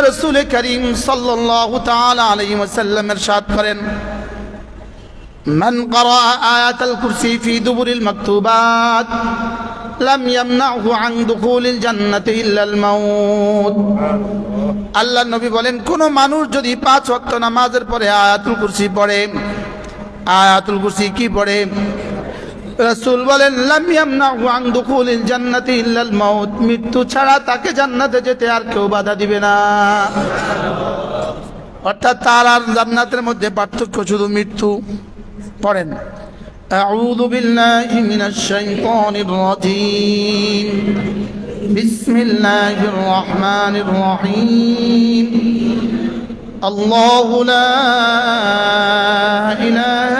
রসুল করিম সাল্লাল্লাহু তাআলা আলাইহি ওয়াসাল্লাম ارشاد করেন من قرأ آيات الكرسي في دبر المكتوبات لم يمنعه عن دخول الجنة إلا الموت আল্লাহ নবী বলেন কোন মানুষ যদি পাঁচ ওয়াক্ত নামাজের পরে আয়াতুল কুরসি পড়ে আয়াতুল কুরসি কি পড়ে রাসূল বলেন লাম ইয়ামনাহু আন দুখুলিল জান্নাতি ইল্লাল মাউত মৃত্যু ছাড়া তাকে জান্নাতে যেতে আর কেউ বাধা দিবে না অর্থাৎ তার আর জান্নাতের মধ্যে পার্থক্য শুধু মৃত্যু পড়েন أعوذ بالله من الشيطان الرجيم بسم الله الرحمن الرحيم الله لا إله إلا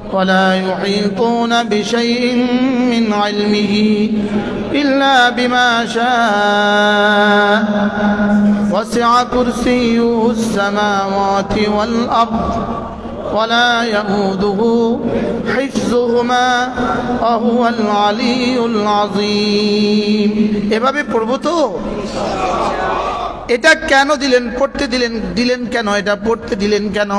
ولا يحيطون بشيء من علمه إلا بما شاء وسع كرسيه السماوات والأرض ولا يؤوده حفظهما وهو العلي العظيم এভাবে পড়বো তো এটা কেন দিলেন পড়তে দিলেন দিলেন কেন এটা পড়তে দিলেন কেন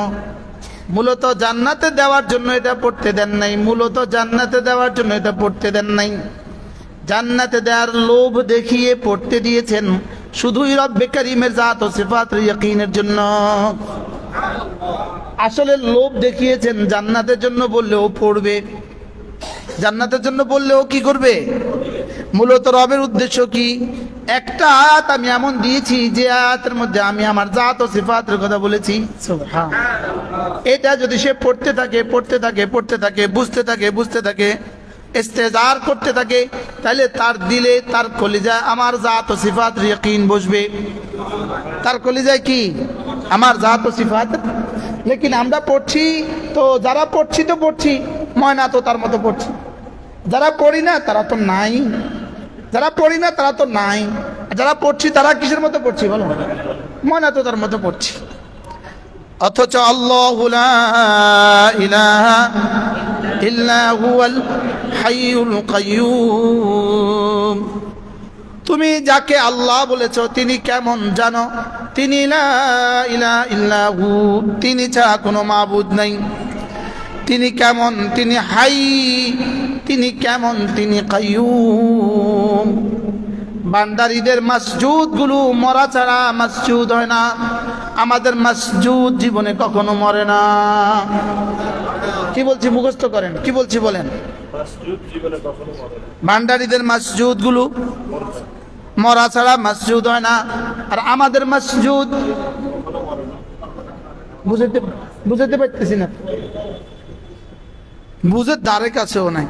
মূলত জান্নাতে দেওয়ার জন্য এটা পড়তে দেন নাই, মূলত জান্নাতে দেওয়ার জন্য এটা পড়তে দেন নাই। জান্নাতে দেওয়ার লোভ দেখিয়ে পড়তে দিয়েছেন শুধুই রব্বে করিমের জাত ও সিফাত ইয়াকিনের জন্য। আসলে লোভ দেখিয়েছেন জান্নাতের জন্য বললেও পড়বে, জান্নাতের জন্য বললেও কি করবে? মূলত রবের উদ্দেশ্য কি? একটা আয়াত আমি এমন দিয়েছি যে আয়াতের মধ্যে আমি আমার জাত ও সিফাতের কথা বলেছি। এটা যদি সে পড়তে থাকে পড়তে থাকে পড়তে থাকে বুঝতে থাকে বুঝতে থাকে ইস্তেজার করতে থাকে তাহলে তার দিলে তার কলিজায় আমার জাত ও সিফাত ইয়াকিন বসবে। তার কলিজায় কি? আমার জাত ও সিফাত। লেকিন আমরা পড়ছি তো যারা পড়ছি তো পড়ছি ময়না তো তার মতো পড়ছি। যারা পড়ি না তারা তো নাই। যারা পড়ি না, তারা তো নাই। যারা পড়ছি, তারা কিসের মতো পড়ছি বলো? ময়না তো তার মতো পড়ছি। অথচ আল্লাহ তুমি যাকে আল্লাহ বলেছ, তিনি কেমন জানো? তিনি লা ইলাহা ইল্লা তিনি ছাড়া কোনো মাবুদ নাই। তিনি কেমন? তিনি হাই তিনি কেমন? তিনি কাইয়ুম। বান্দারিদের মসজুদগুলো মরা ছাড়া মসজুদ হয় না। আমাদের মসজুদ জীবনে কখনো মরে না। কি বলছি মুখস্থ করেন। কি বলছি বলেন। ভান্ডারীদের মসজুদগুলো মরা ছাড়া মসজুদ হয় না। আর আমাদের মসজুদ বুঝতে বুঝতে পারতেছি না। বুঝে দ্বারে কাছেও নাই।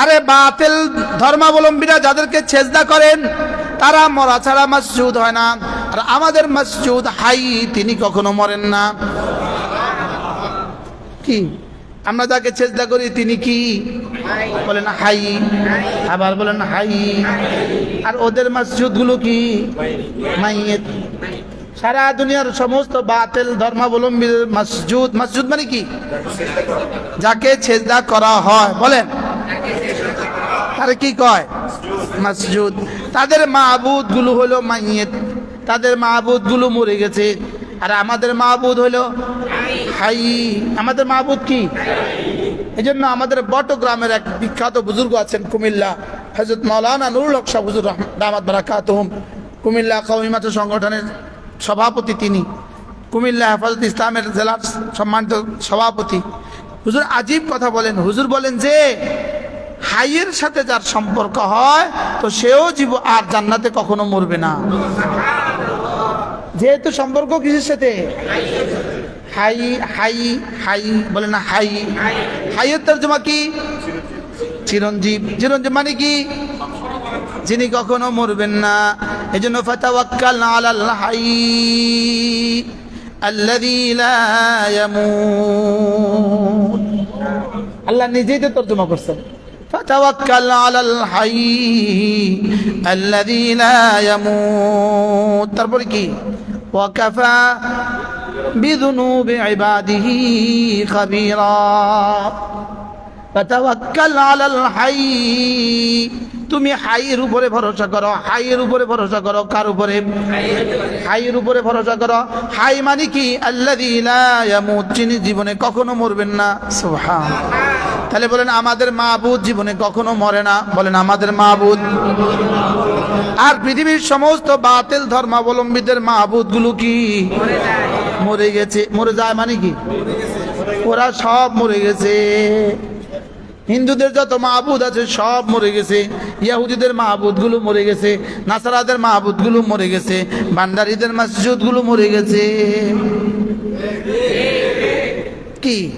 আরে বাতিল ধর্মাবলম্বীরা যাদেরকে ছেজদা করেন, তারা মরা ছাড়া মসজুদ হয় না। আর আমাদের মসজুদ হাই, তিনি কখনো মরেন না। কি? আমরা যাকে চেষ্টা করি, তিনি কি? বলেন হাই। আবার বলেন হাই। আর ওদের মসজিদগুলো কি সারা দুনিয়ার সমস্ত বাতিল ধর্মাবলম্বী মসজুদ। মসজুদ মানে কি? যাকে ছেজদা করা হয়। বলেন। তারে কি কয়? মসজিদ। তাদের মাহবুদগুলো হলো মাইয়েত। তাদের মাহবুদগুলো মরে গেছে। আর আমাদের মাহবুদ হলো হাই। আমাদের মাহবুদ কি? এই জন্য আমাদের বটগ্রামের এক বিখ্যাত বুজুর্গ আছেন কুমিল্লা। হজরত মৌলানা নুরুল হক শাহ হুজুর দামাত বারাকাতুহুম। কুমিল্লা কৌমিমাত সংগঠনের সভাপতি তিনি। কুমিল্লা হেফাজত ইসলামের জেলার সম্মানিত সভাপতি। হুজুর আজীব কথা বলেন। হুজুর বলেন যে হাইয়ের সাথে যার সম্পর্ক হয়, তো সেও জীব আর জান্নাতে কখনো মরবে না। যেহেতু সম্পর্ক কিসের সাথে? হাই হাই হাই, বলে না হাই। হাইয়ের তর্জমা কি? চিরঞ্জীব। চিরঞ্জীব মানে কি? যিনি কখনো মরবেন না। এই জন্য ফাতাওয়াক্কাল আলাল হাই আল্লাযী লা ইয়ামুত। আল্লাহ নিজেই তো তর্জমা করছেন। فتوكل على الحي الذي لا يموت তারপরে কি وكفى بذنوب عباده خبيرا فتوكل على الحي তুমি হাইয়ের উপরে ভরসা করো। হাইয়ের উপরে ভরসা করো। কার উপরে? হাইয়ের উপরে ভরসা করো। হাই মানে কি? আল্লাহ যিনি জীবনে কখনো মরবেন না। সুবহান তাহলে বলেন, আমাদের মাহবুদ জীবনে কখনো মরে না। বলেন, আমাদের মাহবুদ আর পৃথিবীর সমস্ত বাতিল ধর্মাবলম্বীদের মাহবুদগুলো কি? মরে গেছে। মরে যায় মানে কি? ওরা সব মরে গেছে। হিন্দুদের যত মাহবুদ আছে সব মরে গেছে, ইয়াহুদিদের মাহবুদগুলো মরে গেছে, নাসারাদের মাহবুদগুলো মরে গেছে, ভান্ডারীদের মসজিদগুলো মরে গেছে। কি?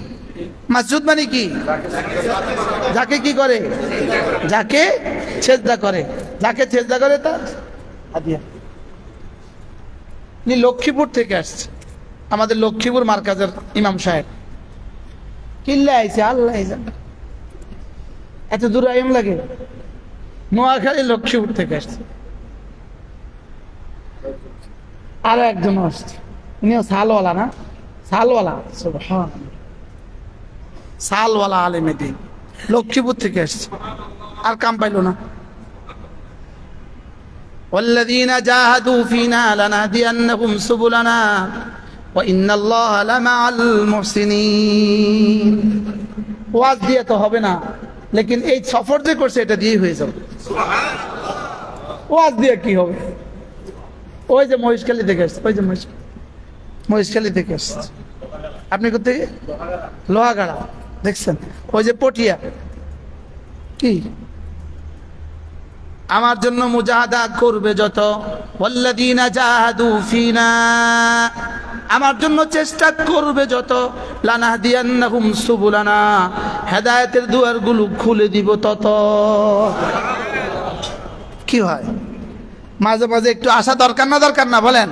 মাসুদ মানে কি? যাকে কি করে? যাকে ছেজদা করে। যাকে ছেজদা করে তা? হাদিয়া। লক্ষ্মীপুর থেকে আসছে। আমাদের লক্ষ্মীপুর মার্কাজের ইমাম সাহেব। কিল্লা আইসে আল্লাহ। এত দূর আইম লাগে নোয়াখালী লক্ষ্মীপুর থেকে আসছে আরো একজন আসছে উনিও সালওয়ালা না সালওয়ালা সুবহান সালওয়ালা আলেমে দিন লক্ষ্মীপুর থেকে আসছে আর কাম পাইলো না والذين جاهدوا فينا لنهدينهم سبلنا وإن الله لمع المحسنين ওয়াজ দিয়ে তো হবে না লেকিন এই সফর যে করছে, এটা দিয়ে হয়ে যাবে। ওয়াজ দিয়ে কি হবে? ওই যে মহিষখালী থেকে আসছে, ওই যে মহিষ মহিষখালী থেকে আসছে। আপনি কোথায় লোহাগাড়া। দেখছেন? ওই যে পটিয়া। কি? আমার জন্য মুজাহাদা করবে যত। আমার জন্য চেষ্টা করবে যত। লানাহদিয়ান্নাহুম সুবুলানা। হেদায়েতের দুয়ারগুলো খুলে দিব তত। কি হয়? মাঝে মাঝে একটু আসা দরকার না দরকার না, বলেন।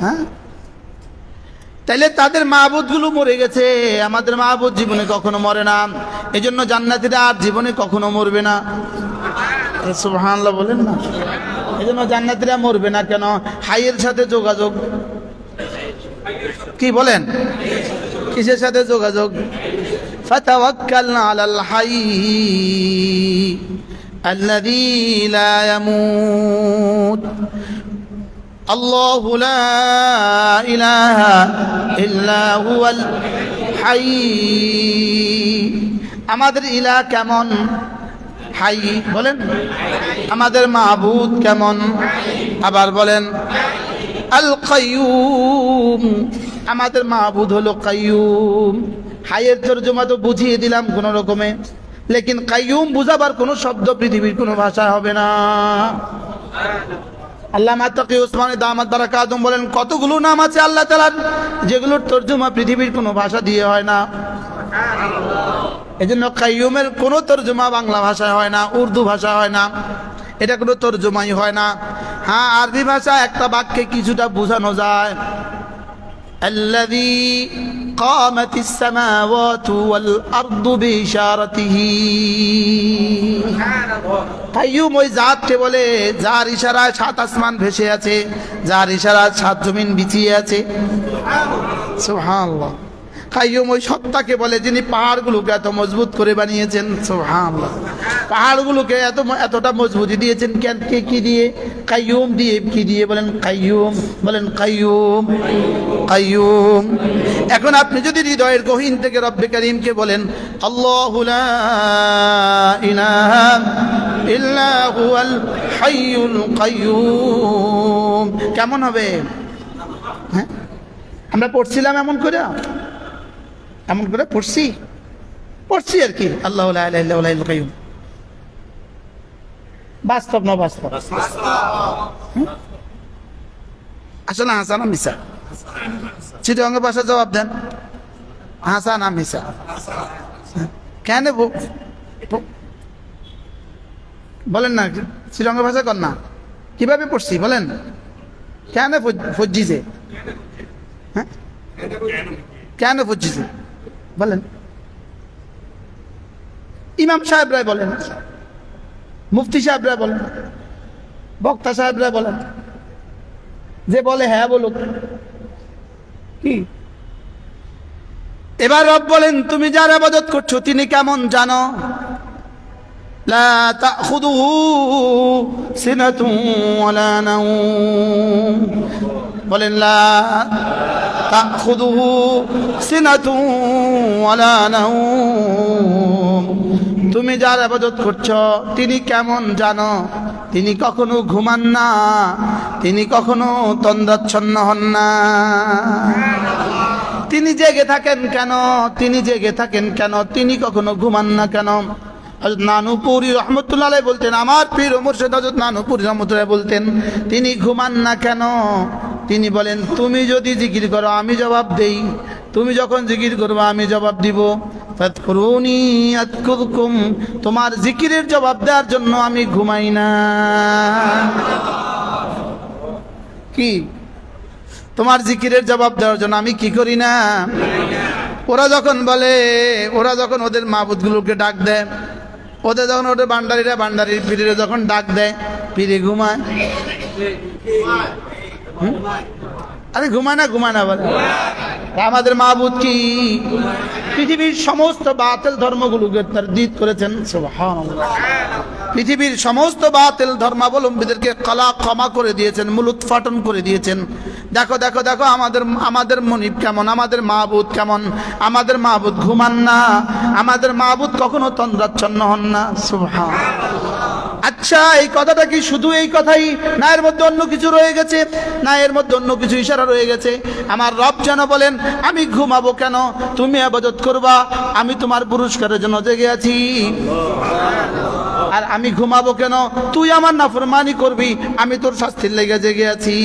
হ্যাঁ? তাইলে তাদের মাহবুদগুলো মরে গেছে। আমাদের মাহবুদ জীবনে কখনো মরে না। এই জন্য জান্নাতিরা আর জীবনে কখনো মরবে না। সুবহানাল্লাহ বলেন না এই জন্য জান্নাতিরা মরবে না কেন হাইয়ের সাথে যোগাযোগ কি বলেন কিসের সাথে যোগাযোগ فتوكلنا على الحي الذي لا يموت الله لا إله إلا هو الحي আমাদের ইলা কেমন হাই, বলেন। আমাদের মাহবুদ কেমন? আবার বলেন, আল কাইয়ুম। আমাদের মাহবুদ হলো কাইয়ুম। হাইয়ের তর্জমা তো বুঝিয়ে দিলাম কোনো রকমে। লেকিন কাইয়ুম বুঝাবার কোনো শব্দ পৃথিবীর কোনো ভাষা হবে না। আল্লাহ মাতাকি ওসমানে দামাত বারাকাতুম বলেন, কতগুলো নাম আছে আল্লাহ তালার যেগুলোর তর্জমা পৃথিবীর কোনো ভাষা দিয়ে হয় না। এই জন্য কাইয়ুমের কোনো তর্জমা বাংলা ভাষায় হয় না উর্দু ভাষা হয় না এটা কোনো তর্জমাই হয় না হ্যাঁ আরবি ভাষা একটা বাক্যে কিছুটা বোঝানো যায় الذي قامت السماوات والأرض بإشارته কাইয়ুম ওই জাতকে বলে যার ইশারায় সাত আসমান ভেসে আছে যার ইশারায় সাত জমিন বিছিয়ে আছে সুবহানাল্লাহ কাইয়ুম ওই সত্তাকে বলে, যিনি পাহাড়গুলোকে এত মজবুত করে বানিয়েছেন পাহাড়গুলোকে এত এতটা মজবুতি দিয়েছেন কেন? কে কি দিয়ে? কাইয়ুম দিয়ে কি দিয়ে বলেন? কাইয়ুম বলেন কাইয়ুম কাইয়ুম। এখন আপনি যদি হৃদয়ের গহীন থেকে রব্বে করিমকে বলেন, আল্লাহু লা ইলাহা ইল্লা হুয়াল হাইয়ুল কেমন হবে? হ্যাঁ? আমরা পড়ছিলাম এমন করে এমন করে পড়ছি। পড়ছি আর কি। আল্লাহ কাইয়ুম বাস্তব না বাস্তব? আসলে হাসান না মিশা চিটঙ্গের ভাষা জবাব দেন। হাসান না মিশা কেন বলেন না শ্রীরঙ্গের ভাষা কর না। কীভাবে পড়ছি, বলেন? কেন ফজ্জি? যে হ্যাঁ? কেন বুঝছি বলেন। ইমাম সাহেবরাই বলেন, মুফতি সাহেবরা বলেন, বক্তা সাহেবরা বলেন, যে বলে হ্যাঁ বলো কি? এবার রব বলেন, তুমি যার আবাদত করছ, তিনি কেমন জানো? বলেন, লা تأخذه سنة ولا نوم তুমি যার আবাদত করছো তিনি কেমন জানো তিনি কখনো ঘুমান না তিনি কখনো তন্দ্রাচ্ছন্ন হন না তিনি জেগে থাকেন কেন তিনি জেগে থাকেন কেন তিনি কখনো ঘুমান না কেন হযরত নানুপুরি রহমতুল্লাহ আলাইহি বলতেন আমার পীর মুর্শিদ হযরত নানুপুরি রহমতুল্লাহ বলতেন তিনি ঘুমান না কেন তিনি বলেন, তুমি যদি জিকির করো, আমি জবাব দেই। তুমি যখন জিকির করবে, আমি জবাব দিব। তোমার জিকিরের জবাব দেওয়ার জন্য আমি ঘুমাই না। কি? তোমার জিকিরের জবাব দেওয়ার জন্য আমি কি করি না? ওরা যখন বলে, ওরা যখন ওদের মাহবুদগুলোকে ডাক দেয়, ওদের যখন ওদের বান্ডারিরা বান্ডারির পীরেরা যখন ডাক দেয় পীরে ঘুমায়? আরে ঘুমায় না ঘুমায় না বলে। আমাদের মাহবুদ কি? পৃথিবীর সমস্ত বাতিল ধর্মগুলোকে দিত করেছেন পৃথিবীর সমস্ত বাতিল ধর্মাবলম্বীদেরকে কলা ক্ষমা করে দিয়েছেন মুলুত ফাটন করে দিয়েছেন। দেখো দেখো দেখো, আমাদের আমাদের মনিব কেমন, আমাদের মাহবুদ কেমন? আমাদের মাহবুদ ঘুমান না, আমাদের মাহবুদ কখনো তন্দ্রাচ্ছন্ন হন না সুবহান আচ্ছা এই কথাটা কি শুধু এই কথাই? না, এর মধ্যে অন্য কিছু রয়ে গেছে? না, এর মধ্যে অন্য কিছু ইশারা রয়ে গেছে? আমার রব যেন বলেন, আমি ঘুমাবো কেন? তুমি আবাদত করবা? আমি তোমার পুরস্কারের জন্য জেগে আছি। আর আমি ঘুমাবো কেন? তুই আমার নাফরমানি করবি, আমি তোর শাস্তির লেগে জেগে আছি।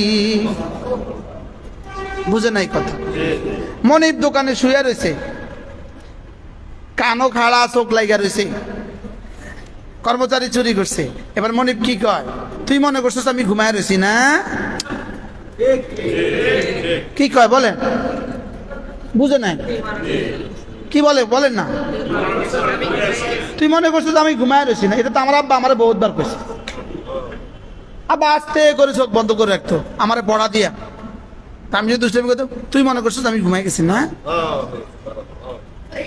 বুঝে নাই কথা? মনির দোকানে শুয়ে রয়েছে। কানো খাড়া চোখ লাগা রয়েছে। কর্মচারী চুরি করছে। এবার মনিব কি কয়? তুই মনে করছিস আমি ঘুমায় রয়েছি না? কি কয় বলেন? বুঝে নাই। কি বলে? বলেন না। তুই মনে করছিস আমি ঘুমায় রয়েছি না? এটা তো আমার আব্বা আমার বহুতবার কইছে। আব্বা আস্তে করে চোখ বন্ধ করে রাখতো, আমারে পড়া দিয়া। আমি যদি দুষ্টামি করতাম, তুই মনে করছিস আমি ঘুমাই গেছি না?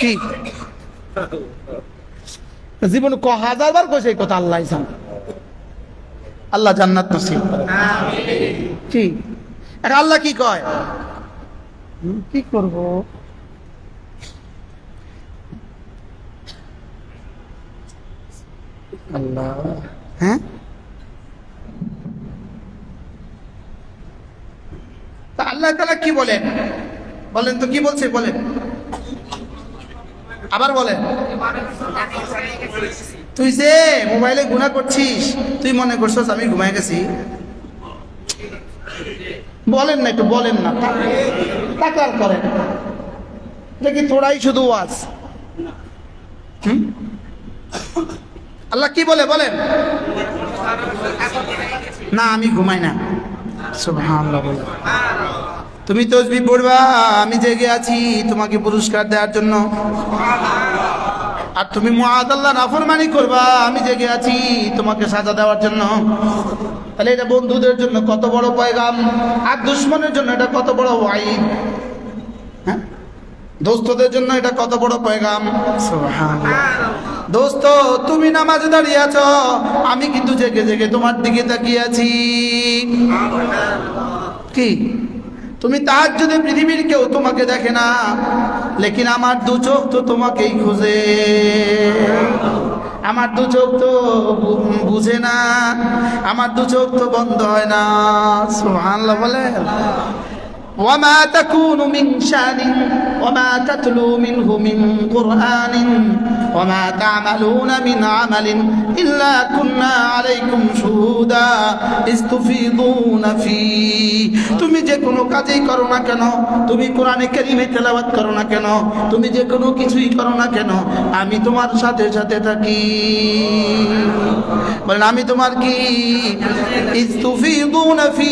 কি? জীবনে ক হাজার বার কইছে এই কথা আল্লাহ জান। আল্লাহ জান্নাত নসিব করে। কি? এখন আল্লাহ কি কয়? কি করব? আল্লাহ। হ্যাঁ? তা আল্লাহ তালা কি বলেন? বলেন তো কি বলছে? বলেন। আবার বলেন। তুই যে মোবাইলে গুণা করছিস, তুই মনে করছিস আমি ঘুমাই গেছি? বলেন না একটু, বলেন না। তাকার করেন দেখি তোরাই শুধু ওয়াজ? আল্লাহ কি বলে, বলেন? না, আমি ঘুমাই না। সুবহানাল্লাহ বলে। তুমি তসবি পড়বা আমি জেগে আছি তোমাকে পুরস্কার দেওয়ার জন্য। আর তুমি মুআদ আল্লাহ নাফরমানি করবা আমি জেগে আছি তোমাকে সাজা দেওয়ার জন্য। তাহলে এটা বন্ধুদের জন্য কত বড় পয়গাম আর দুশ্মনের জন্য এটা কত বড় ওয়াইদ হ্যাঁ? দোস্তদের জন্য এটা কত বড় পয়গাম। দোস্ত তুমি নামাজে দাঁড়িয়ে আছো আমি কিন্তু জেগে জেগে তোমার দিকে তাকিয়ে আছি। কি? তুমি তার যদি পৃথিবীর কেউ তোমাকে দেখে না, লেকিন আমার দু চোখ তো তোমাকেই খুঁজে। আমার দু চোখ তো বুঝে না, আমার দু চোখ তো বন্ধ হয় না। সোহান বলে ওয়া মা তাকুনু মিন وما تتلو منه من قرآن وما تعملون من عمل إلا كنا عليكم شهودا استفيضون فيه তুমি যে কোনো কাজেই করো না কেন তুমি কোরআনে কারিমে তেলাওয়াত করো না কেন তুমি যে কোনো কিছুই করো না কেন আমি তোমার সাথে সাথে থাকি বলেন আমি তোমার কি ইস্তুফিদুনা ফি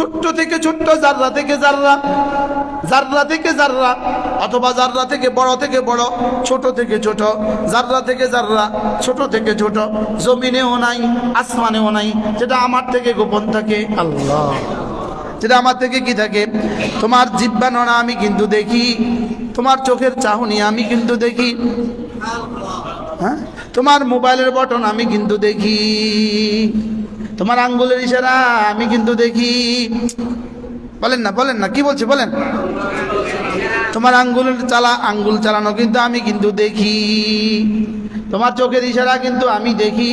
ছোট্ট থেকে ছোট্ট জাররা থেকে জাররা জাররা থেকে জাররা অথবা জাররা থেকে বড় থেকে বড়, ছোট থেকে ছোট জাররা থেকে জাররা ছোট থেকে ছোট, জমিনেও নাই, আসমানেও নাই, যেটা আমার থেকে গোপন থাকে, আল্লাহ। যেটা আমার থেকে কি থাকে? তোমার জিব্বা নড়া আমি কিন্তু দেখি, তোমার চোখের চাহনি আমি কিন্তু দেখি হ্যাঁ? তোমার মোবাইলের বটন আমি কিন্তু দেখি। তোমার আঙ্গুলের ইশারা আমি কিন্তু দেখি। বলেন না বলেন না, কি বলছে, বলেন। তোমার আঙ্গুলের চালা, আঙ্গুল চালানো কিন্তু আমি কিন্তু দেখি। তোমার চোখের ইশারা কিন্তু আমি দেখি।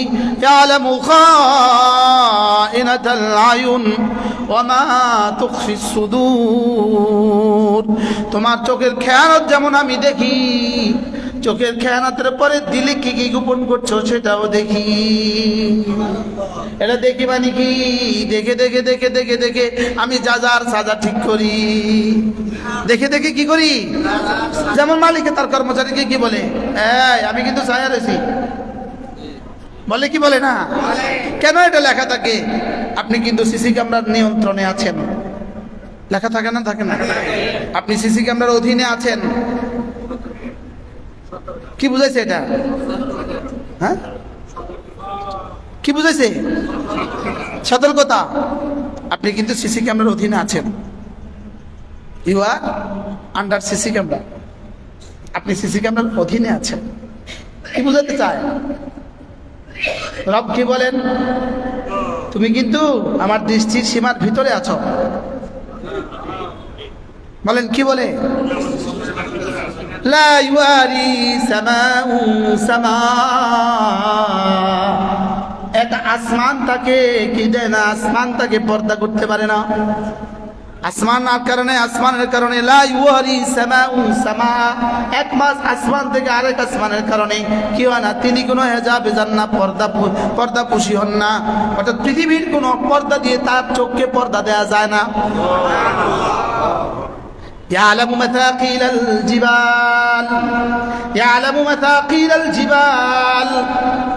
তোমার চোখের খেয়ানত যেমন আমি দেখি চোখের খেয়ানাতের পরে দিলে কি কি গোপন করছ সেটাও দেখি। এটা দেখি মানে কি? দেখে দেখে দেখে দেখে দেখে আমি যা যার সাজা ঠিক করি। দেখে দেখে কি করি? যেমন মালিকে তার কর্মচারীকে কি বলে? এই, আমি কিন্তু ছায়া রয়েছি। বলে কি বলে না? কেন এটা লেখা থাকে? আপনি কিন্তু সিসি ক্যামেরার নিয়ন্ত্রণে আছেন। লেখা থাকে না থাকে না। আপনি সিসি ক্যামেরার অধীনে আছেন। কি বুঝাইছে এটা? হ্যাঁ? কি বুঝাইছে? সতর্কতা। আপনি কিন্তু সিসি ক্যামেরার অধীনে আছেন। You are under CC camera আপনি সিসি ক্যামেরার অধীনে আছেন। কি বুঝাতে চায়? রব কি বলেন? তুমি কিন্তু আমার দৃষ্টির সীমার ভিতরে আছো। বলেন, কি বলে? لا يواري سماء سماء একটা আসমান তাকে কি দেয় না আসমান তাকে পর্দা করতে পারে না আসমান আর কারণে আসমানের কারণে লা ইউয়ারি সামাউ সামা এক মাস আসমান থেকে আরেক আসমানের কারণে কি হয় না তিনি কোনো হেজাবে যান না পর্দা পু- পর্দা পুষি হন না অর্থাৎ পৃথিবীর কোনো পর্দা দিয়ে তার চোখকে পর্দা দেয়া যায় না يعلم مثاقيل الجبال يعلم مثاقيل الجبال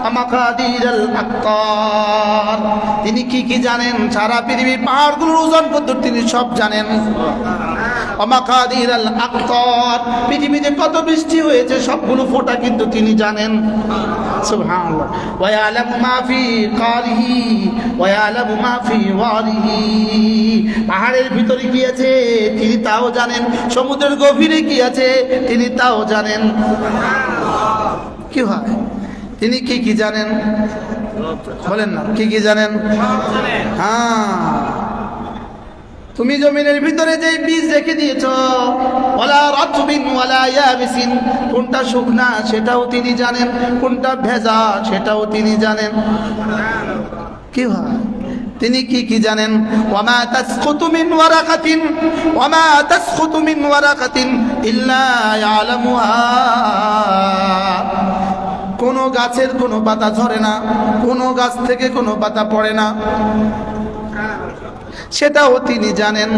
ومقادير الأقطار তিনি কি কি জানেন সারা পৃথিবীর পাহাড়গুলোর ওজন কত তিনি সব জানেন পৃথিবীতে কত বৃষ্টি হয়েছে, সবগুলো ফোঁটা কিন্তু তিনি জানেন। ওয়া পাহাড়ের ভিতরে কি আছে, তিনি তাও জানেন। সমুদ্রের গভীরে কি আছে, তিনি তাও জানেন। কি হয়? তিনি কি কি জানেন? বলেন না, কি কি জানেন? হ্যাঁ। তুমি জমিনের ভিতরে যে বীজ রেখে দিয়েছ, ওলা রতবিন ওয়ালা ইয়াবিসিন, কোনটা শুকনা সেটাও তিনি জানেন, কোনটা ভেজা সেটাও তিনি জানেন। কি হয়? তিনি কি কি জানেন? ইয়ালামুহা। কোনো গাছের কোনো পাতা ঝরে না, কোনো গাছ থেকে কোনো পাতা পড়ে না। সেটাও তিনি জানেন।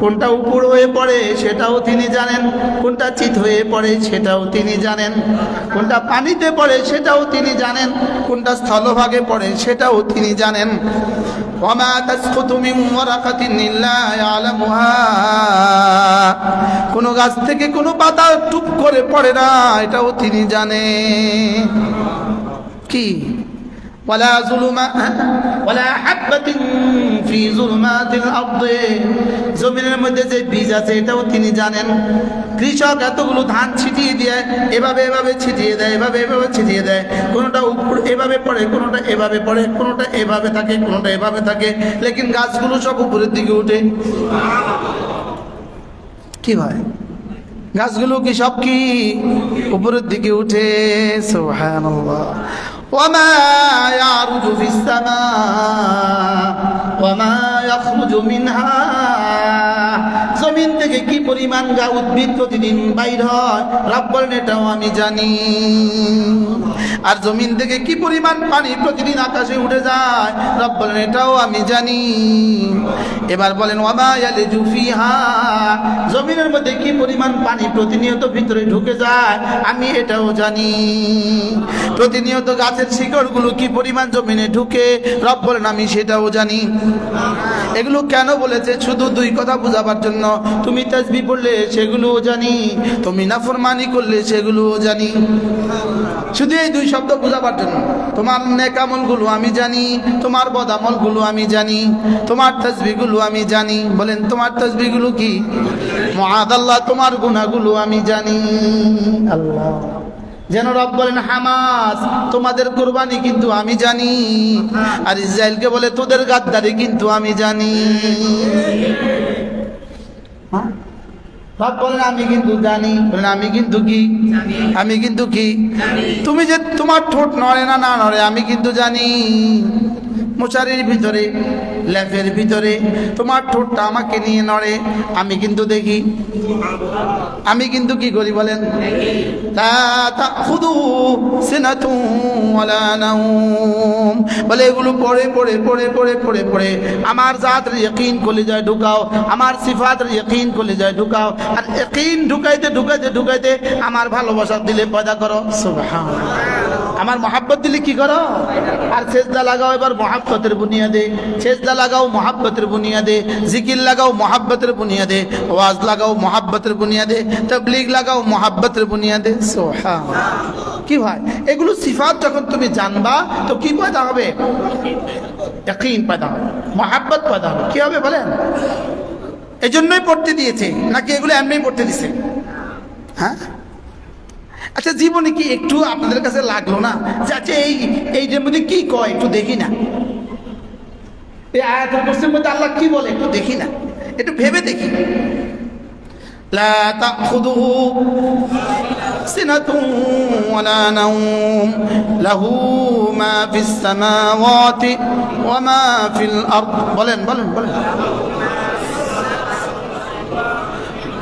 কোনটা উপর হয়ে পড়ে সেটাও তিনি জানেন। কোনটা চিত হয়ে পড়ে সেটাও তিনি জানেন। কোনটা পানিতে পড়ে সেটাও তিনি জানেন। কোনটা স্থলভাগে পড়ে সেটাও তিনি জানেন। কোনো গাছ থেকে কোনো পাতা টুপ করে পড়ে না, এটাও তিনি জানেন। কি? ولا ظلمات ولا حبة في ظلمات الأرض জমিনের মধ্যে যে বীজ আছে এটাও তিনি জানেন কৃষক এতগুলো ধান ছিটিয়ে দিয়ে এভাবে এভাবে ছিটিয়ে দেয় এভাবে এভাবে ছিটিয়ে দেয় কোনোটা উপর এভাবে পড়ে কোনোটা এভাবে পড়ে কোনোটা এভাবে থাকে কোনোটা এভাবে থাকে লেকিন গাছগুলো সব উপরের দিকে উঠে কি হয় গাছগুলো কি সব কি উপরের দিকে উঠে সুবহানাল্লাহ وما يعرج في السماء وما يخرج منها জমিন থেকে কি পরিমাণ গা উদ্ভিদ প্রতিদিন বাইর হয়? রব বলেন, এটাও আমি জানি। আর জমিন থেকে কি পরিমাণ পানি প্রতিদিন আকাশে উঠে যায়? রব বলেন, এটাও আমি জানি। এবার বলেন ওয়ামায়ালে জুফিহা জমিনের মধ্যে কি পরিমাণ পানি প্রতিনিয়ত ভিতরে ঢুকে যায়? আমি এটাও জানি। প্রতিনিয়ত গাছের শিকড়গুলো কি পরিমাণ জমিনে ঢুকে? রব বলেন, আমি সেটাও জানি। এগুলো কেন বলেছে? শুধু দুই কথা বোঝাবার জন্য। তুমি তাজবি পড়লে সেগুলোও জানি, তুমি নাফরমানি করলে সেগুলোও জানি। শুধু এই দুই শব্দ বোঝাবার জন্য, তোমার নেকামলগুলো আমি জানি, তোমার বদামলগুলো আমি জানি, তোমার তসবিগুলো আমি জানি। বলেন, তোমার তসবিগুলো কি? মহাদাল্লাহ তোমার গুণাগুলো আমি জানি। আল্লাহ। যেন রব বলেন, হামাস, তোমাদের কোরবানি কিন্তু আমি জানি। আর ইসরায়েলকে বলে, তোদের গাদ্দারি কিন্তু আমি জানি। হ্যাঁ? রব বলেন আমি কিন্তু জানি। বলেন আমি কিন্তু কি? আমি কিন্তু কি? তুমি যে তোমার ঠোঁট নড়ে না না নড়ে আমি কিন্তু জানি। মশারির ভিতরে ল্যাপের ভিতরে, তোমার ঠোঁটটা আমাকে নিয়ে নড়ে, আমি কিন্তু দেখি। আমি কিন্তু কি করি বলেন? বলে এগুলো পড়ে পড়ে পড়ে পড়ে পড়ে পড়ে। আমার জাতের ইয়কিন কলে যায় ঢুকাও, আমার সিফাতের ইয়কিন কলে যায় ঢুকাও। আর ইয়কিন ঢুকাইতে ঢুকাইতে ঢুকাইতে আমার ভালোবাসা দিলে পয়দা করো। সুবহানাল্লাহ। আমার মহাব্বত দিলে কি করো? আর সেজদা লাগাও এবার মহাব্বতের বুনিয়াদে। সেজদা লাগাও মহাব্বতের বুনিয়াদে। জিকির লাগাও মহাব্বতের বুনিয়াদে। ওয়াজ লাগাও মহাব্বতের বুনিয়াদে। তবলিগ লাগাও মহাব্বতের বুনিয়াদে। সোহা কি ভাই এগুলো সিফাত যখন তুমি জানবা, তো কি পয়দা হবে? ইয়াকিন পয়দা হবে। মহাব্বত পয়দা হবে। কি হবে বলেন? এই জন্যই পড়তে দিয়েছে। নাকি এগুলো এমনি পড়তে দিছে? হ্যাঁ? আচ্ছা জীবনে কি একটু আপনাদের কাছে লাগল না যে আচ্ছা এই, এইটার মধ্যে কি কয়? একটু দেখি না। এই আয়াত কুরসির মধ্যে আল্লাহ কি বলে? একটু দেখি না। একটু ভেবে দেখি। লা লাহু ফিল বলেন বলেন বলেন।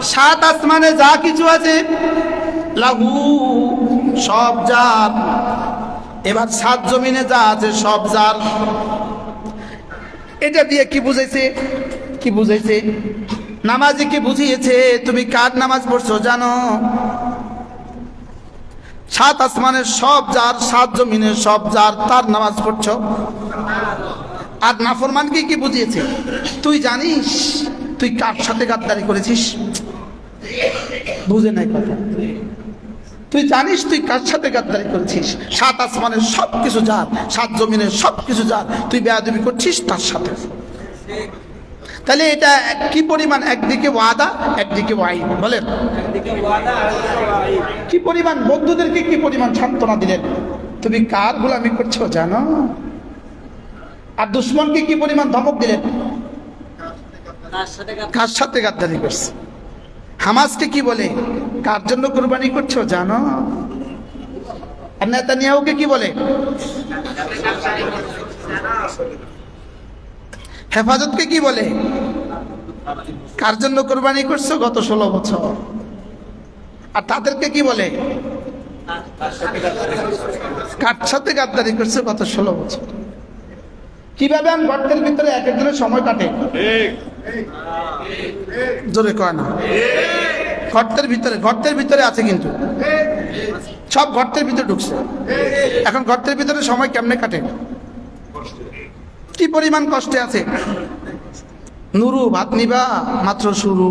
সাত আসমানে যা কিছু আছে লাহু সব যার এবার সাত জমিনে যা আছে সব যার এটা দিয়ে কি বুঝেছে? কি বুঝাইছে নামাজে কি বুঝিয়েছে? তুমি কার নামাজ পড়ছো জানো? সাত আসমানের সব যার সাত জমিনের সব যার তার নামাজ পড়ছো? আর নাফরমানকে কি বুঝিয়েছে? তুই জানিস? তুই কার সাথে গাদ্দারি করেছিস? বুঝে নাই কথা। তুই জানিস তুই কার সাথে গাদ্দারি করছিস? সাত আসমানের সব কিছু যার সাত জমিনের সব কিছু যার তুই বেয়াদবি করছিস তার সাথে। তাহলে এটা কি পরিমাণ একদিকে ওয়াদা একদিকে ওয়াই বলেন। কি পরিমাণ বন্ধুদেরকে কি পরিমাণ সান্ত্বনা দিলেন? তুমি কার গোলামি করছ জানো? আর দুশ্মনকে কি পরিমাণ ধমক দিলেন? কার সাথে গাদ্দারি করছে? হামাসকে কি বলে? কার জন্য কোরবানি করছ জানো? আর কি বলে? হেফাজতকে কি বলে? কার জন্য কোরবানি করছ গত ষোলো বছর? আর তাদেরকে কি বলে? কার সাথে গাদ্দারি করছে গত ষোলো বছর? কীভাবে আমি গর্তের ভিতরে এক একজনের সময় কাটে? জোরে কয় না? গর্তের ভিতরে গর্তের ভিতরে আছে কিন্তু। সব গর্তের ভিতরে ঢুকছে। এখন গর্তের ভিতরে সময় কেমনে কাটে? কি পরিমাণ কষ্টে আছে? নুরু, ভাত নিবা, মাত্র শুরু।